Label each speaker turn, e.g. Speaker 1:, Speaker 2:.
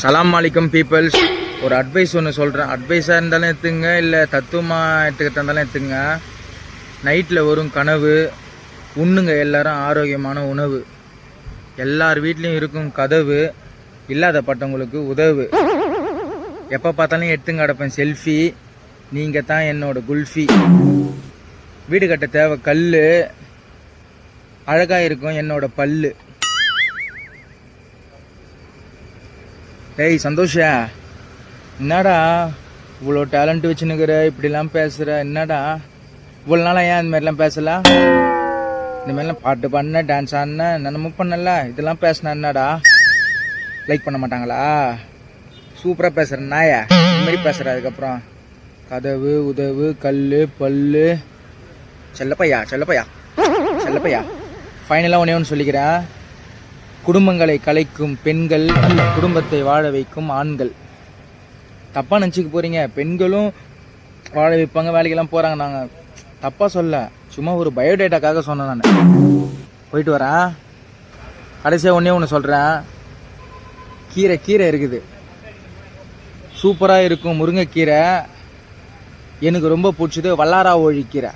Speaker 1: சலாம் மாலிக்கம் பீப்புள்ஸ் ஒரு அட்வைஸ் ஒன்று சொல்கிறேன் அட்வைஸாக இருந்தாலும் எடுத்துங்க இல்லை தத்துவமாக எடுத்துக்கிட்டா இருந்தாலும் எடுத்துங்க. நைட்டில் வரும் கனவு உண்ணுங்க எல்லாரும் ஆரோக்கியமான உணவு. எல்லார் வீட்லேயும் இருக்கும் கதவு இல்லாதப்பட்டவங்களுக்கு உதவு. எப்போ பார்த்தாலும் எடுத்துங்க அடப்பேன் செல்ஃபி நீங்கள் தான் என்னோட குல்ஃபி. வீடு கட்ட தேவை கல் அழகாக இருக்கும் என்னோட பல்லு. டேய் சந்தோஷா என்னடா இவ்வளோ டேலண்ட் வச்சுன்னுக்குற இப்படிலாம் பேசுகிற என்னடா? இவ்வளோ நாளாக ஏன் இந்த மாதிரிலாம் பேசல? இந்த மாதிரிலாம் பாட்டு பாடின டான்ஸ் ஆடின என்னென்னமோ பண்ணல. இதெல்லாம் பேசினா என்னடா? லைக் பண்ண மாட்டாங்களா? சூப்பராக பேசுகிற நாயா. இந்த மாதிரி பேசுகிற அதுக்கப்புறம். கதவு உதவு கல் பல்லு. செல்லப்பையா செல்லப்பையா. செல்லப்பையா. ஃபைனலாக ஒன்றே ஒன்று சொல்லிக்கிறேன். குடும்பங்களை கலைக்கும் பெண்கள் குடும்பத்தை வாழ வைக்கும் ஆண்கள். தப்பாக நினச்சிக்க போகிறீங்க பெண்களும் வாழ வைப்பாங்க வேலைக்கெல்லாம் போகிறாங்க நாங்கள் தப்பாக சொல்ல சும்மா ஒரு பயோடேட்டாக்காக சொன்னேன் நான். போயிட்டு வரேன். கடைசியாக ஒன்றே ஒன்று சொல்கிறேன் கீரை கீரை இருக்குது. சூப்பராக இருக்கும் முருங்கைக்கீரை. எனக்கு ரொம்ப பிடிச்சது வல்லாரா ஒழி கீரை